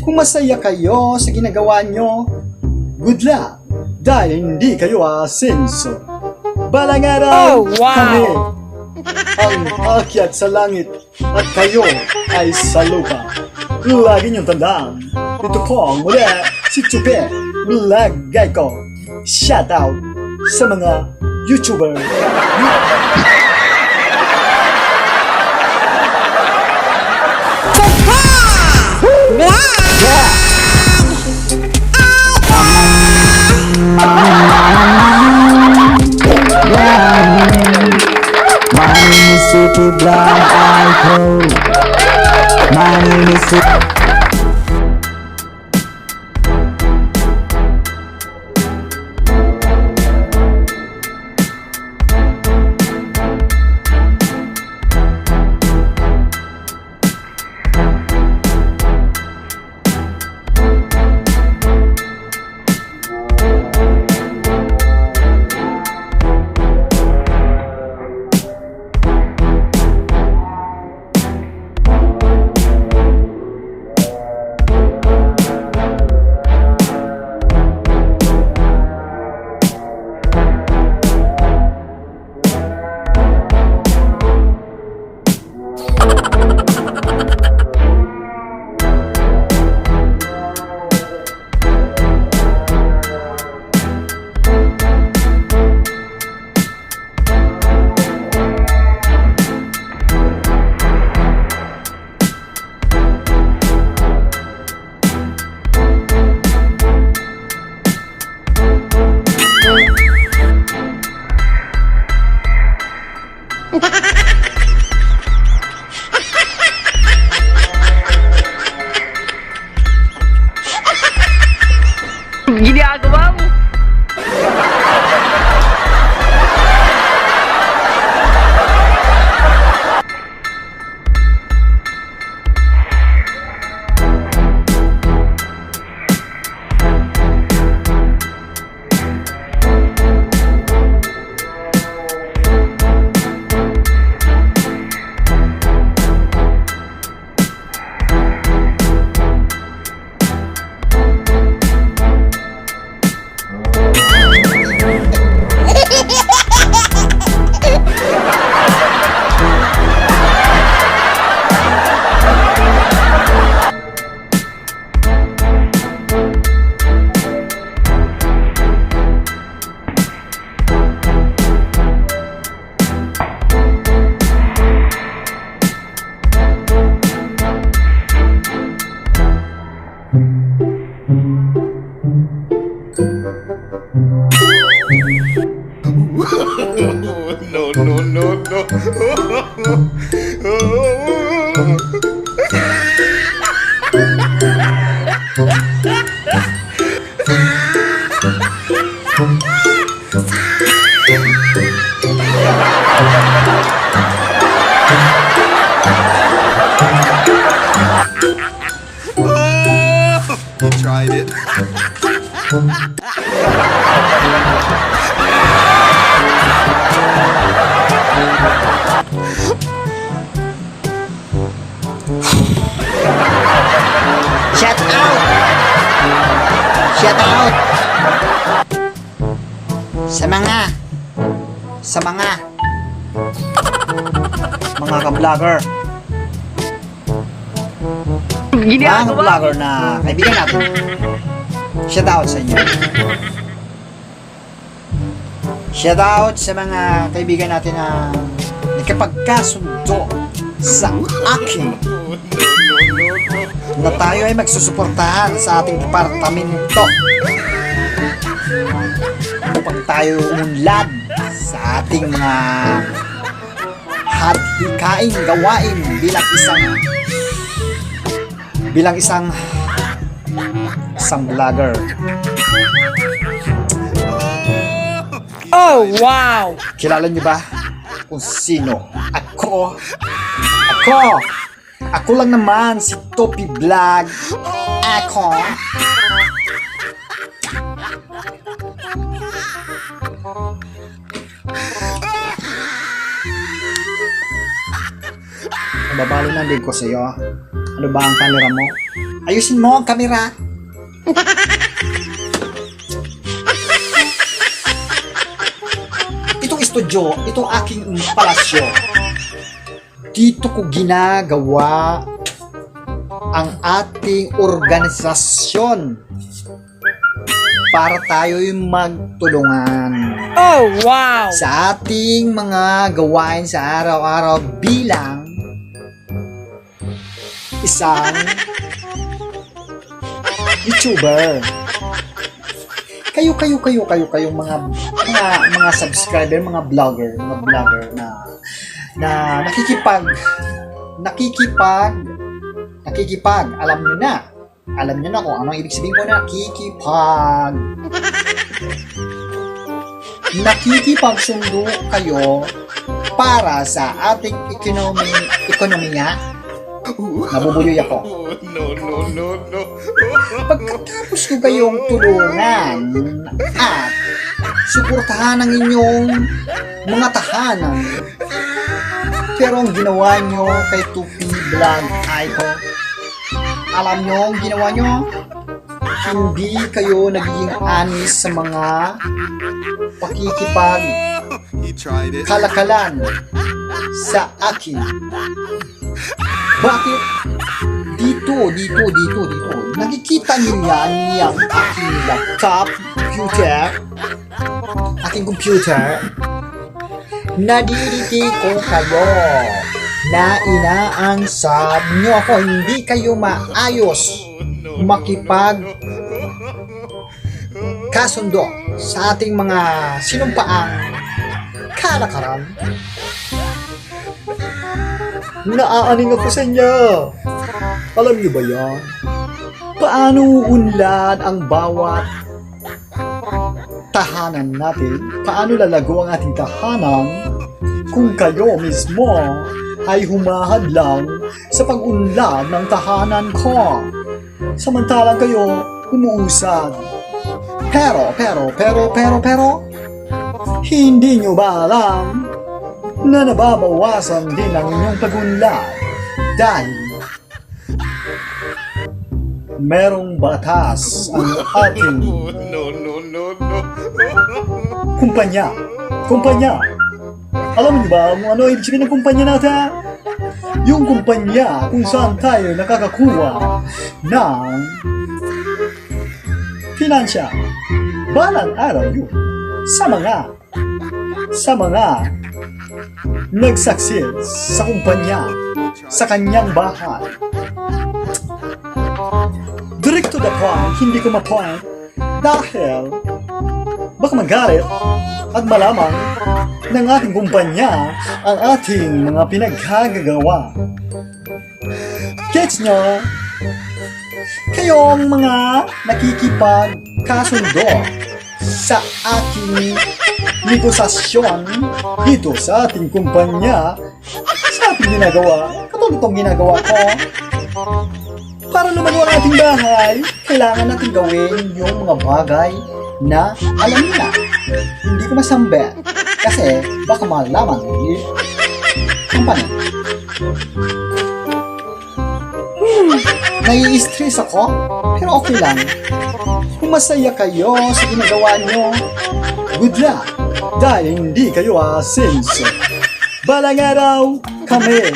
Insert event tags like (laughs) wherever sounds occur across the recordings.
Kung masaya kayo sa ginagawa nyo, good luck. Dahil hindi kayo asenso. Balang araw, Oh, wow! kami ang akyat sa langit at kayo ay sa lupa. Lagi niyong tandaan. Ito po ang muli si Chupe Lagay ko. Shout out sa mga YouTuber. My name is City Blind Icon. My name is City. No, no. You Shout out! Sa mga. Sa mga. Mga ka-vlogger. Mga ka-vlogger na kaibigan natin. Shout out sa inyo. Shout out sa mga kaibigan natin na nakapagkasundo sa akin na tayo ay magsusuportahan sa ating departamento upang tayo umunlad sa ating mga hadikaing gawain bilang isang bilang isang isang vlogger. Oh, wow! Kilala niyo ba kung sino ako? Ako! Ako lang naman si Topi Vlog. Ako. Babali na ko sa'yo. Ano ba ang camera mo? Ayusin mo ang kamera. itong studio, itong aking palasyo, dito ko ginagawa ang ating organisasyon para tayo'y magtulungan Oh, wow! sa ating mga gawain sa araw-araw bilang isang YouTuber. Kayo, kayo, kayo, kayo, kayo, mga, mga, mga subscriber, mga vlogger, mga vlogger na, na nakikipag, nakikipag, nakikipag, alam nyo na, alam nyo na kung ano ang ibig sabihin ko na nakikipag, nakikipagsundo kayo para sa ating ekonomi, ekonomiya, nabubuloy ako. No, no, no, no. Pagkatapos ko kayong tulungan at suportahan ang inyong mga tahanan. Pero ang ginawa nyo kay Tupi Vlog Icon, alam nyo ang ginawa nyo? Hindi kayo nagiging anis sa mga pakikipag kalakalan sa akin. Bakit? Dito, dito, dito, dito. Nakikita niyo yan, yung aking laptop, computer, aking computer. Nadiditi ko kayo na inaansab nyo ako. Hindi kayo maayos makipag kasundo sa ating mga sinumpaang kalakaran. Naaaning ako sa inyo. Alam niyo ba yan? Paano uunlad ang bawat tahanan natin? Paano lalago ang ating tahanan kung kayo mismo ay humahadlang sa pag-unlad ng tahanan ko? Samantalang kayo umuusad. Pero, pero, pero, pero, pero, hindi nyo ba alam na nababawasan din ang inyong pagunlad dahil merong batas ang ating (laughs) no, no, no, no. kumpanya. Kumpanya. Alam niyo ba kung ano ibig sabihin ng kumpanya natin? Yung kumpanya kung saan tayo nakakakuha ng finansya. Balang araw yun sa mga sa mga nagsaksid sa kumpanya sa kanyang bahay. To the point, hindi ko ma-point dahil baka magalit at malaman ng ating kumpanya ang ating mga pinaghagagawa. Gets nyo? Kayong mga nakikipagkasundo sa aking negosasyon dito sa ating kumpanya sa ating ginagawa, katulad itong ginagawa ko. Para lumago ang ating bahay, kailangan natin gawin yung mga bagay na alam niyo na. Hindi ko masambet kasi baka malaman ni company. Hmm, nai-stress ako, pero okay lang. Kung masaya kayo sa ginagawa nyo, good luck dahil hindi kayo asenso. Balang araw, kami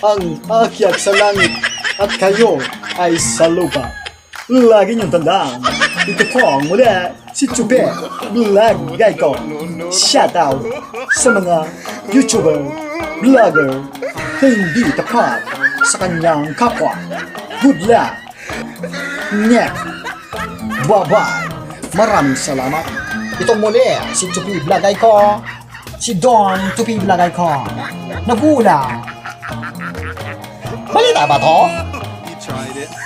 ang akyat sa langit at kayo ay sa lupa. Lagi niyong tandaan, ito po ang muli si Chupe Vlog Guy ko. Shout out sa mga YouTuber, vlogger na hindi tapat sa kanyang kapwa. Good luck! Nya! Bye-bye! Maraming salamat. Ito muli si Chupi Vlog ko. Si Don Chupi Vlog ko. Nagula! Balita ba to? Tried it. (laughs)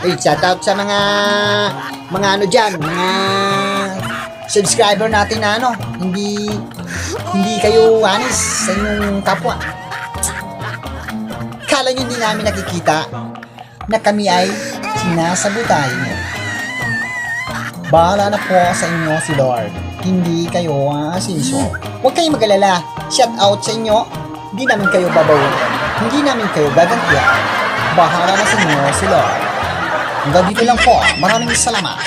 Hey, shout out sa mga mga ano diyan, mga subscriber natin na ano, hindi hindi kayo honest sa inyong kapwa. Kala nyo hindi namin nakikita na kami ay sinasabutay niyo. Bahala na po sa inyo si Lord. Hindi kayo asinso. Huwag kayong mag-alala. Shout out sa inyo. Hindi namin kayo babawin. Hindi namin kayo gagantiya. Bahala na sa inyo sila. Hanggang dito lang po. Maraming salamat.